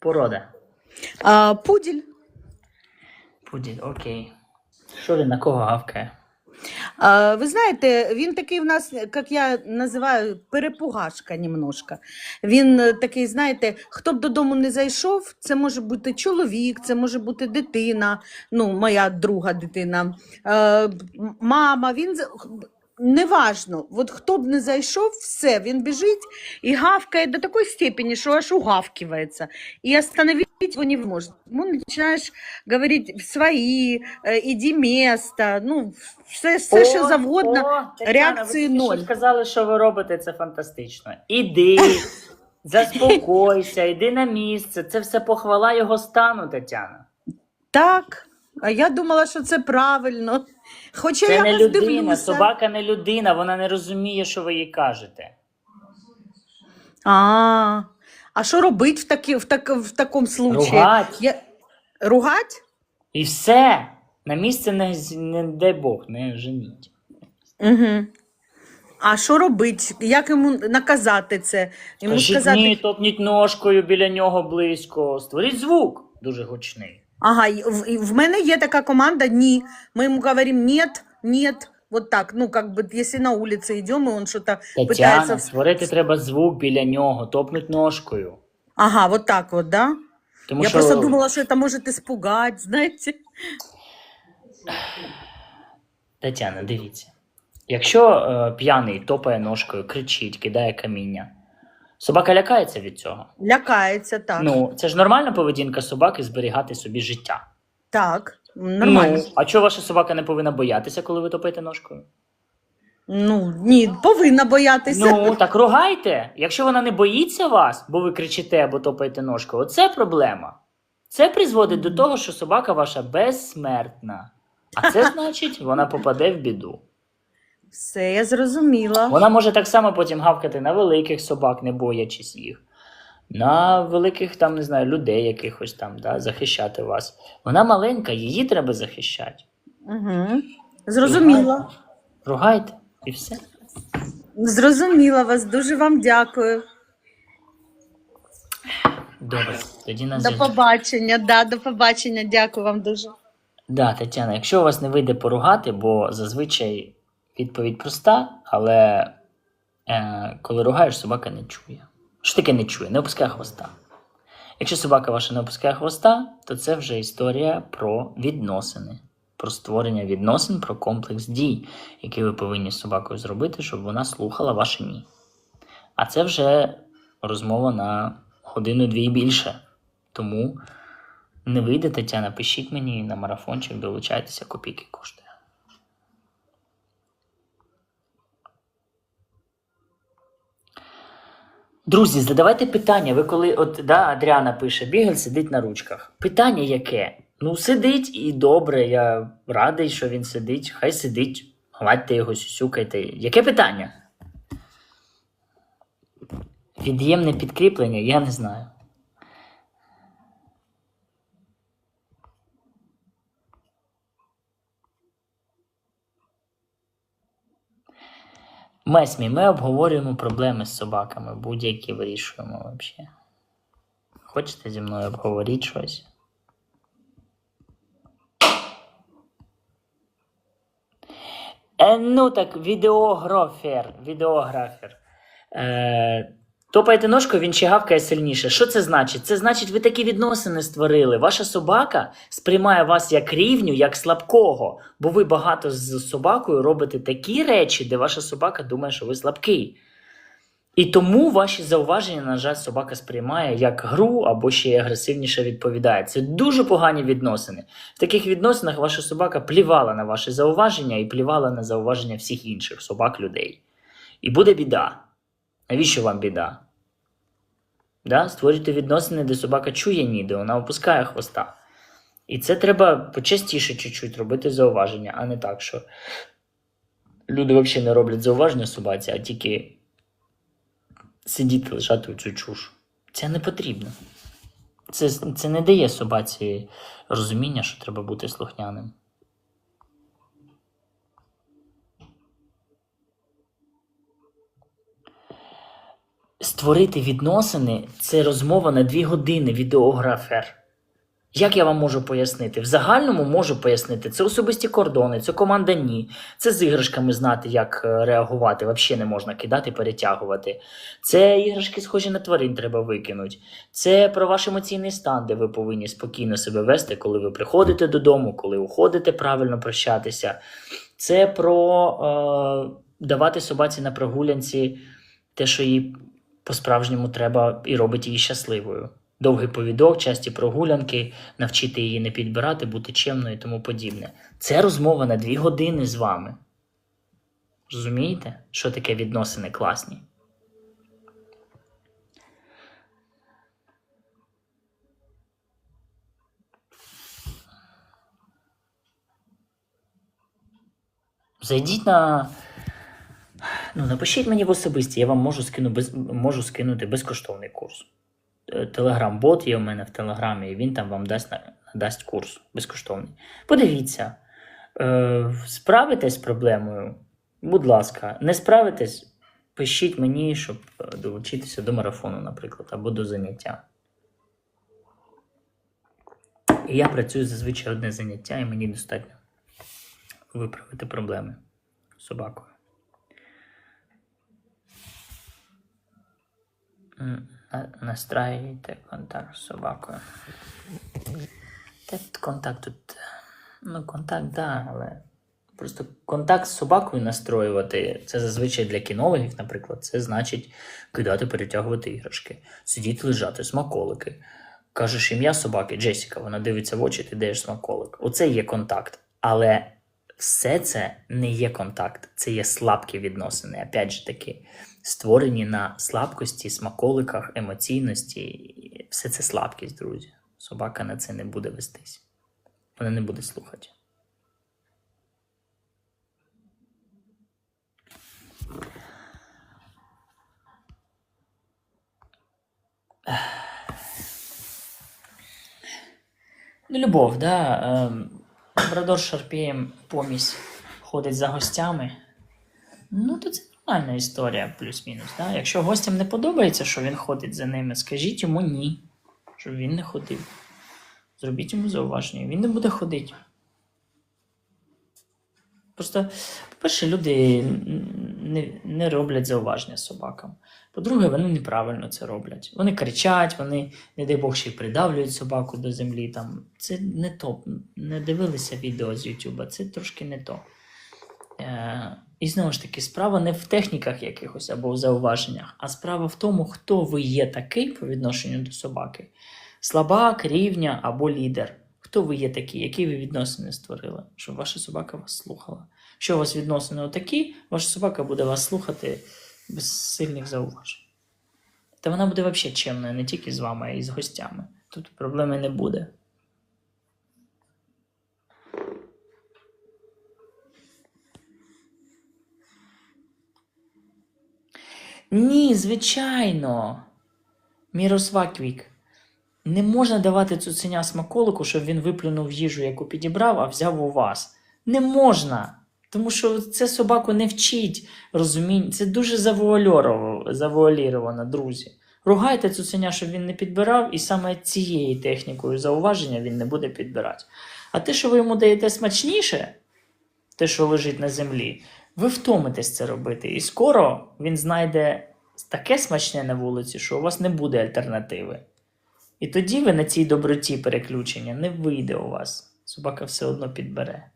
Порода. А, пудель. Пуділь, окей. Що він на кого гавкає? А, ви знаєте, він такий в нас, як я називаю, перепугашка немножко. Він такий, знаєте, хто б додому не зайшов, це може бути чоловік, це може бути дитина, ну, моя друга дитина, м- мама. Він неважно, от хто б не зайшов, все, він біжить і гавкає до такої степені, що аж угавкивається. І остановить его невозможно. Ему начинаешь говорить свої, е, іди место, ну, все, все що завгодно. Тетяна, реакції ви ноль. сказали, що ви робите це фантастично. Іди, заспокойся, йди на місце. Це все похвала його стану, Тетяна. Так, а я думала, що це правильно. Хоча Це я не вас людина, дивлюся. собака не людина, вона не розуміє, що ви їй кажете. А, а що робить в, такі, в, так, в такому случаї? Ругать. Я... Ругать? І все. На місце не, не дай Бог, не женіть. Угу. А що робить? Як йому наказати це? Йому Кажіть, сказати, ні, топніть ножкою біля нього близько. Створіть звук дуже гучний. ага, і в, і в мене є така команда «ні». Мы ему говорим «нет», «нет», вот так. Ну, как бы, если на улице идем, и он что-то Тетяна, пытается... створити треба звук біля нього, топнуть ножкою. Ага, вот так вот, да? Тому Я що просто думала, что это может испугать, знаете. Тетяна, дивіться. Якщо е, п'яний топає ножкою, кричить, кидає каміння, собака лякається від цього. Лякається, так. Ну, це ж нормальна поведінка собаки зберігати собі життя. Так, нормально. Ну, а чого ваша собака не повинна боятися, коли ви топаєте ножкою? Ну, ні, повинна боятися. Ну, так ругайте. Якщо вона не боїться вас, бо ви кричите або топаєте ножкою, оце проблема. Це призводить до того, що собака ваша безсмертна. А це значить, вона попаде в біду. Все, я зрозуміла. Вона може так само потім гавкати на великих собак, не боячись їх, на великих там, не знаю, людей якихось там, да, захищати вас. Вона маленька, її треба захищати. Угу. Зрозуміла. Ругайте і все. Зрозуміла вас. Дуже вам дякую. Добре, тоді на До побачення. Да, до побачення. Дякую вам дуже. Да, Тетяна, якщо у вас не вийде поругати, бо зазвичай відповідь проста, але е, коли ругаєш, собака не чує. Що таке не чує? Не опускає хвоста. Якщо собака ваша не опускає хвоста, то це вже історія про відносини, про створення відносин, про комплекс дій, які ви повинні з собакою зробити, щоб вона слухала ваше ні. А це вже розмова на годину-дві і більше. Тому не вийде, Тетяна, пишіть мені на марафончик, долучайтеся, копійки коштує. Друзі, задавайте питання. Ви коли, от да, Адріана пише, Бігель сидить на ручках. Питання яке? Ну, сидить і добре, я радий, що він сидить. Хай сидить, гладьте його, сюсюкайте. Яке питання? Від'ємне підкріплення, я не знаю. Месмі, ми обговорюємо проблеми з собаками, будь-які вирішуємо взагалі. Хочете зі мною обговорити щось? Е, ну так, відеографер. Відеографер. Е, топаєте ножкою, він ще гавкає сильніше. Що це значить? Це значить, ви такі відносини створили. Ваша собака сприймає вас як рівню, як слабкого, бо ви багато з собакою робите такі речі, де ваша собака думає, що ви слабкий. І тому ваші зауваження, на жаль, собака сприймає як гру або ще й агресивніше відповідає. Це дуже погані відносини. В таких відносинах ваша собака плівала на ваші зауваження і плівала на зауваження всіх інших собак, людей. І буде біда. Навіщо вам біда? Да? Створюйте відносини, де собака чує ні, де вона опускає хвоста. І це треба почастіше чуть-чуть робити зауваження, а не так, що люди взагалі не роблять зауваження собаці, а тільки сидіти лежати у цю чуш. Це не потрібно. Це, це не дає собаці розуміння, що треба бути слухняним. Створити відносини це розмова на дві години відеографер. Як я вам можу пояснити? В загальному можу пояснити, це особисті кордони, це команда ні, це з іграшками знати, як е, реагувати. Взагалі не можна кидати, перетягувати. Це іграшки, схожі на тварин, треба викинути. Це про ваш емоційний стан, де ви повинні спокійно себе вести, коли ви приходите додому, коли уходите правильно прощатися. Це про е, давати собаці на прогулянці те, що їй по-справжньому треба і робить її щасливою. Довгий повідок, часті прогулянки, навчити її не підбирати, бути чемною і тому подібне. Це розмова на дві години з вами. Розумієте, що таке відносини класні? Зайдіть на. Ну, напишіть мені в особисті, я вам можу, скину без... можу скинути безкоштовний курс. Е, Телеграм-бот є у мене в Телеграмі, і він там вам дасть, дасть курс безкоштовний. Подивіться, е, справитесь з проблемою, будь ласка, не справитесь, пишіть мені, щоб е, долучитися до марафону, наприклад, або до заняття. І я працюю зазвичай одне заняття, і мені достатньо виправити проблеми з собакою. М, Настраюйте контакт з собакою. Та тут контакт тут. Ну, контакт, да, але. Просто контакт з собакою настроювати. Це зазвичай для кінологів, наприклад, це значить кидати, перетягувати іграшки, сидіти, лежати, смаколики. Кажеш ім'я собаки, Джесіка, вона дивиться в очі, ти даєш смаколик. Оце є контакт. Але все це не є контакт, це є слабкі відносини. Опять же таки, створені на слабкості, смаколиках, емоційності. Все це слабкість, друзі. Собака на це не буде вестись. Вона не буде слухати. Ну, любов, да. Ем, Брадор Шарпієм помість ходить за гостями. Ну, то це нормальна історія, плюс-мінус. Да? Якщо гостям не подобається, що він ходить за ними, скажіть йому ні, щоб він не ходив. Зробіть йому зауваження, він не буде ходити. Просто, по-перше, люди не, не роблять зауваження собакам. По-друге, вони неправильно це роблять. Вони кричать, вони, не дай Бог, ще й придавлюють собаку до землі. Там. Це не то. Не дивилися відео з Ютуба, це трошки не то. Е, і знову ж таки, справа не в техніках якихось або в зауваженнях, а справа в тому, хто ви є такий по відношенню до собаки. Слабак, рівня або лідер. Хто ви є такий, які ви відносини створили, щоб ваша собака вас слухала. Якщо у вас відносини отакі, ваша собака буде вас слухати без сильних зауважень. Та вона буде взагалі чемною не тільки з вами, а й з гостями. Тут проблеми не буде. Ні, звичайно. Міросваквік. Не можна давати цуценя смаколику, щоб він виплюнув їжу, яку підібрав, а взяв у вас. Не можна. Тому що це собаку не вчить розуміння. Це дуже завуаліровано, друзі. Ругайте цуценя, щоб він не підбирав, і саме цією технікою зауваження він не буде підбирати. А те, що ви йому даєте смачніше, те, що лежить на землі, ви втомитесь це робити. І скоро він знайде таке смачне на вулиці, що у вас не буде альтернативи. І тоді ви на цій доброті переключення не вийде у вас. Собака все одно підбере.